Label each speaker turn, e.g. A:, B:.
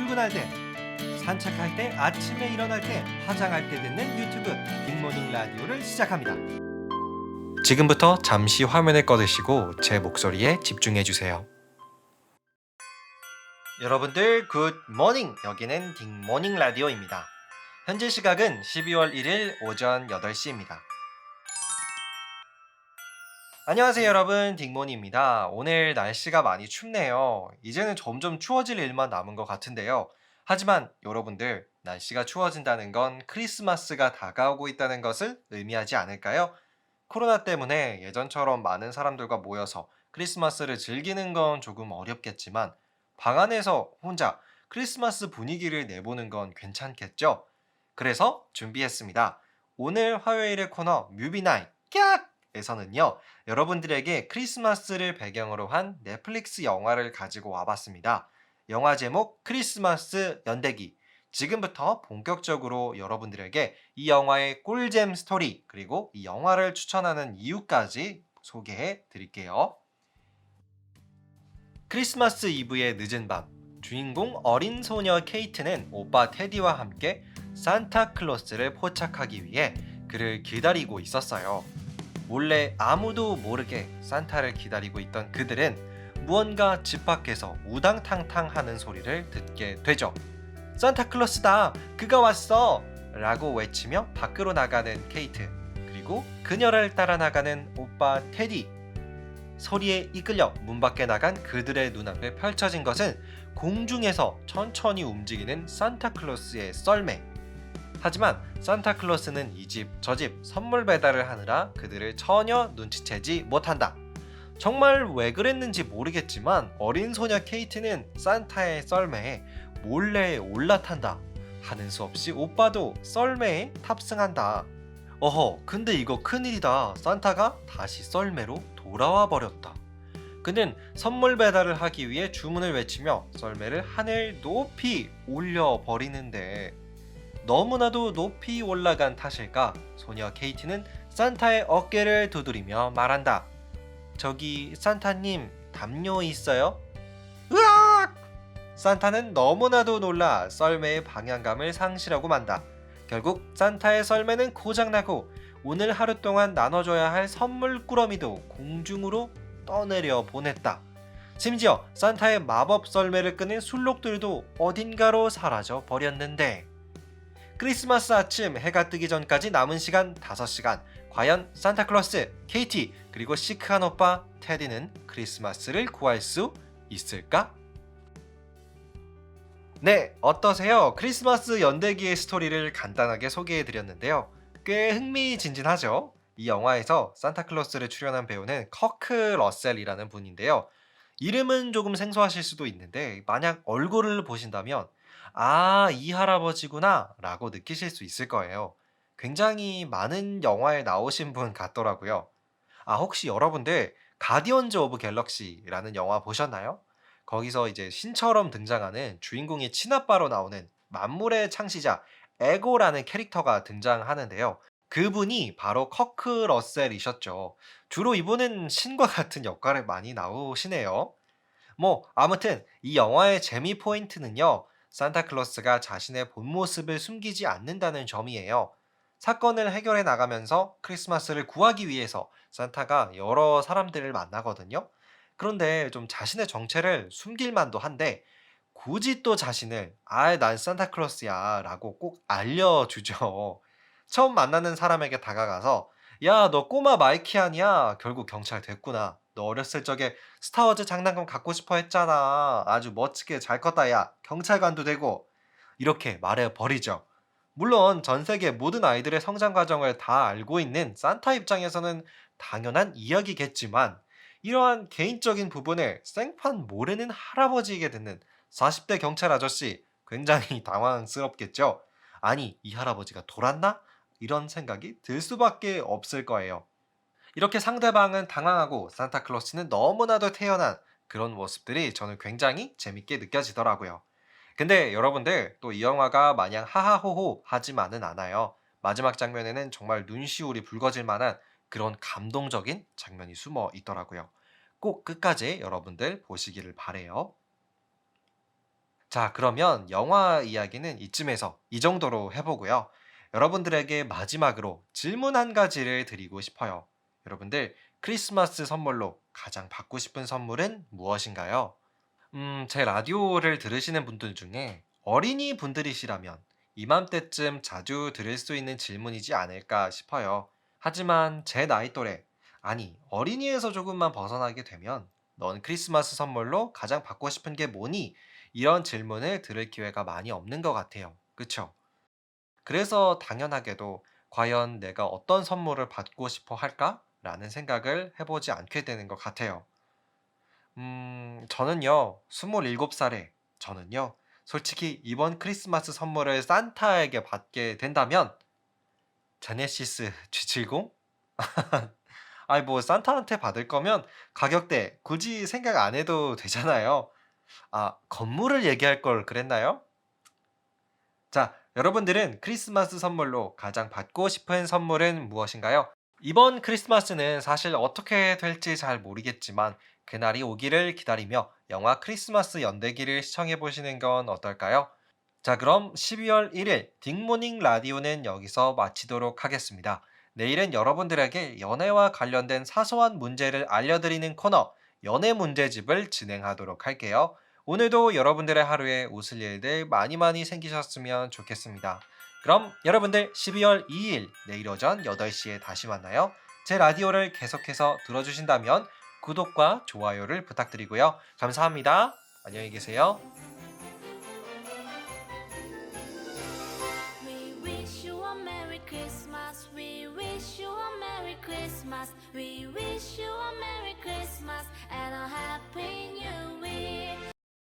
A: 출근할 때, 산책할 때, 아침에 일어날 때, 화장할 때 듣는 유튜브 빅모닝 라디오를 시작합니다. 지금부터 잠시 화면을 꺼두시고 제 목소리에 집중해 주세요. 여러분들 굿 모닝. 여기는 빅모닝 라디오입니다. 현재 시각은 12월 1일 오전 8시입니다. 안녕하세요 여러분 딩몬입니다. 오늘 날씨가 많이 춥네요. 이제는 점점 추워질 일만 남은 것 같은데요. 하지만 여러분들 날씨가 추워진다는 건 크리스마스가 다가오고 있다는 것을 의미하지 않을까요? 코로나 때문에 예전처럼 많은 사람들과 모여서 크리스마스를 즐기는 건 조금 어렵겠지만 방 안에서 혼자 크리스마스 분위기를 내보는 건 괜찮겠죠? 그래서 준비했습니다. 오늘 화요일의 코너 뮤비나잇 깍! 에서는요, 여러분들에게 크리스마스를 배경으로 한 넷플릭스 영화를 가지고 와봤습니다. 영화 제목 크리스마스 연대기. 지금부터 본격적으로 여러분들에게 이 영화의 꿀잼 스토리, 그리고 이 영화를 추천하는 이유까지 소개해 드릴게요. 크리스마스 이브의 늦은 밤, 주인공 어린 소녀 케이트는 오빠 테디와 함께 산타클로스를 포착하기 위해 그를 기다리고 있었어요. 몰래 아무도 모르게 산타를 기다리고 있던 그들은 무언가 집 밖에서 우당탕탕 하는 소리를 듣게 되죠. 산타클로스다! 그가 왔어! 라고 외치며 밖으로 나가는 케이트. 그리고 그녀를 따라 나가는 오빠 테디. 소리에 이끌려 문 밖에 나간 그들의 눈앞에 펼쳐진 것은 공중에서 천천히 움직이는 산타클로스의 썰매. 하지만 산타클로스는 이 집 저 집 선물 배달을 하느라 그들을 전혀 눈치채지 못한다. 정말 왜 그랬는지 모르겠지만 어린 소녀 케이트는 산타의 썰매에 몰래 올라탄다. 하는 수 없이 오빠도 썰매에 탑승한다. 어허, 근데 이거 큰일이다. 산타가 다시 썰매로 돌아와 버렸다. 그는 선물 배달을 하기 위해 주문을 외치며 썰매를 하늘 높이 올려 버리는데 너무나도 높이 올라간 탓일까 소녀 케이티는 산타의 어깨를 두드리며 말한다. 저기 산타님 담요 있어요? 으악! 산타는 너무나도 놀라 썰매의 방향감을 상실하고 만다. 결국 산타의 썰매는 고장나고 오늘 하루 동안 나눠줘야 할 선물 꾸러미도 공중으로 떠내려 보냈다. 심지어 산타의 마법 썰매를 끄는 술록들도 어딘가로 사라져 버렸는데 크리스마스 아침 해가 뜨기 전까지 남은 시간 5시간. 과연 산타클로스, 케이티, 그리고 시크한 오빠 테디는 크리스마스를 구할 수 있을까? 네, 어떠세요? 크리스마스 연대기의 스토리를 간단하게 소개해 드렸는데요. 꽤 흥미진진하죠? 이 영화에서 산타클로스를 출연한 배우는 커크 러셀이라는 분인데요. 이름은 조금 생소하실 수도 있는데 만약 얼굴을 보신다면 아, 이 할아버지구나 라고 느끼실 수 있을 거예요. 굉장히 많은 영화에 나오신 분 같더라고요. 아, 혹시 여러분들 가디언즈 오브 갤럭시라는 영화 보셨나요? 거기서 이제 신처럼 등장하는 주인공의 친아빠로 나오는 만물의 창시자 에고라는 캐릭터가 등장하는데요. 그분이 바로 커크 러셀이셨죠. 주로 이분은 신과 같은 역할을 많이 나오시네요. 뭐, 아무튼 이 영화의 재미 포인트는요. 산타클로스가 자신의 본 모습을 숨기지 않는다는 점이에요. 사건을 해결해 나가면서 크리스마스를 구하기 위해서 산타가 여러 사람들을 만나거든요. 그런데 좀 자신의 정체를 숨길 만도 한데 굳이 또 자신을 아, 난 산타클로스야 라고 꼭 알려주죠. 처음 만나는 사람에게 다가가서 야, 너 꼬마 마이키 아니야? 결국 경찰 됐구나. 너 어렸을 적에 스타워즈 장난감 갖고 싶어 했잖아. 아주 멋지게 잘 컸다, 야. 경찰관도 되고. 이렇게 말해 버리죠. 물론 전 세계 모든 아이들의 성장 과정을 다 알고 있는 산타 입장에서는 당연한 이야기겠지만 이러한 개인적인 부분을 생판 모르는 할아버지에게 듣는 40대 경찰 아저씨 굉장히 당황스럽겠죠. 아니, 이 할아버지가 돌았나? 이런 생각이 들 수밖에 없을 거예요. 이렇게 상대방은 당황하고 산타클로스는 너무나도 태연한 그런 모습들이 저는 굉장히 재밌게 느껴지더라고요. 근데 여러분들 또 이 영화가 마냥 하하호호 하지만은 않아요. 마지막 장면에는 정말 눈시울이 붉어질 만한 그런 감동적인 장면이 숨어 있더라고요. 꼭 끝까지 여러분들 보시기를 바래요. 자, 그러면 영화 이야기는 이쯤에서 이 정도로 해보고요. 여러분들에게 마지막으로 질문 한 가지를 드리고 싶어요. 여러분들, 크리스마스 선물로 가장 받고 싶은 선물은 무엇인가요? 음, 제 라디오를 들으시는 분들 중에 어린이 분들이시라면 이맘때쯤 자주 들을 수 있는 질문이지 않을까 싶어요. 하지만 제 나이 또래, 아니, 어린이에서 조금만 벗어나게 되면 넌 크리스마스 선물로 가장 받고 싶은 게 뭐니? 이런 질문을 들을 기회가 많이 없는 것 같아요. 그쵸? 그래서 당연하게도 과연 내가 어떤 선물을 받고 싶어 할까? 라는 생각을 해보지 않게 되는 것 같아요. 음, 저는요, 27살에, 저는요, 솔직히 이번 크리스마스 선물을 산타에게 받게 된다면, 제네시스 G70? 아이, 뭐, 산타한테 받을 거면 가격대 굳이 생각 안 해도 되잖아요. 아, 건물을 얘기할 걸 그랬나요? 자, 여러분들은 크리스마스 선물로 가장 받고 싶은 선물은 무엇인가요? 이번 크리스마스는 사실 어떻게 될지 잘 모르겠지만 그날이 오기를 기다리며 영화 크리스마스 연대기를 시청해 보시는 건 어떨까요? 자, 그럼 12월 1일 딩모닝 라디오는 여기서 마치도록 하겠습니다. 내일은 여러분들에게 연애와 관련된 사소한 문제를 알려드리는 코너 연애 문제집을 진행하도록 할게요. 오늘도 여러분들의 하루에 웃을 일들 많이 많이 생기셨으면 좋겠습니다. 그럼 여러분들 12월 2일 내일 오전 8시에 다시 만나요. 제 라디오를 계속해서 들어주신다면 구독과 좋아요를 부탁드리고요. 감사합니다. 안녕히 계세요.
B: We wish you a Merry Christmas. And a Happy.